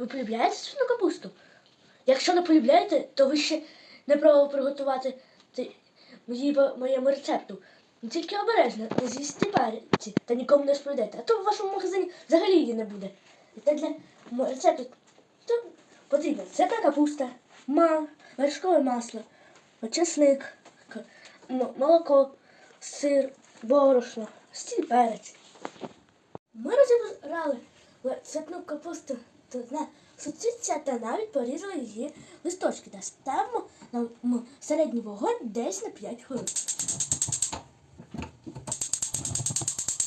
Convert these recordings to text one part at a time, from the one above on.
ви полюбляєте свіну капусту? Якщо не полюбляєте, то ви ще не пробували приготувати мої- моєму рецепту. Ну, Тільки обережно, не з'їсти парці та нікому не сповідайте, а то в вашому магазині взагалі її не буде. Та для рецепту то потрібна цепна капуста, ма, вершкове масло, чесник, молоко, сир, борошно, стіль перець. Ми розібрали цепну капусту та на суцвіття та навіть порізали її листочки та ставимо на середній вогонь десь на 5 хвилин.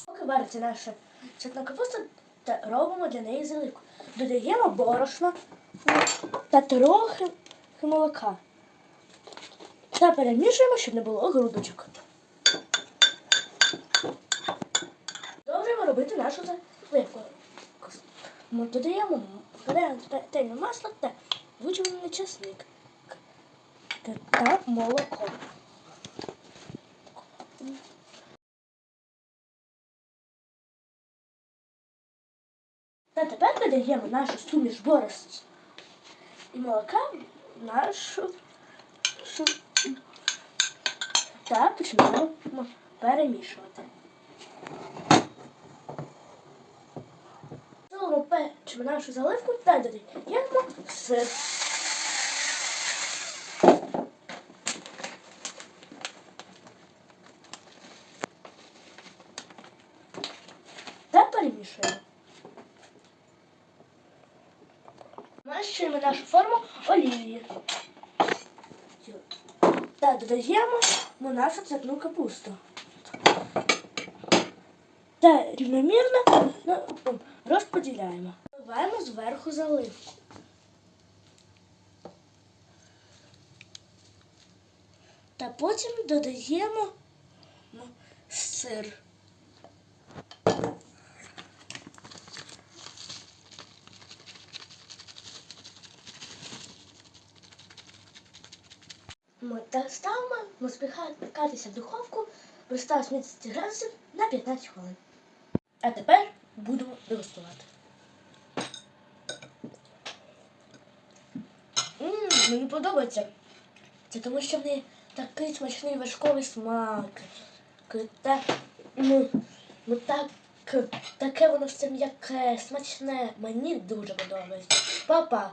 Поки вариться наша цепна капуста, та робимо для неї заливку. Додаємо борошно та трохи молока. Та перемішуємо, щоб не було грудочок. Продовжуємо робити нашу заливку. Ми додаємо пательне масло та вичавлений чесник та- молоко. Та тепер додаємо нашу суміш борщ і молока нашу шу- та починаємо перемішувати. Знову печемо нашу заливку та додаємо сир. Та перемішуємо. Змащуємо нашу форму олією. Та додаємо ми нашу цепну капусту. Та рівномірно ну, розподіляємо. Вливаємо зверху заливку. Та потім додаємо сир. Ми та ставимо ми спікатися в духовку при 180 градусів на 15 хвилин. А тепер будемо дегустувати. Ммм, мені подобається. Це тому, що в неї такий смачний важковий смак. К- Та, ну, ну так, таке воно все м'яке, смачне. Мені дуже подобається. Па-па!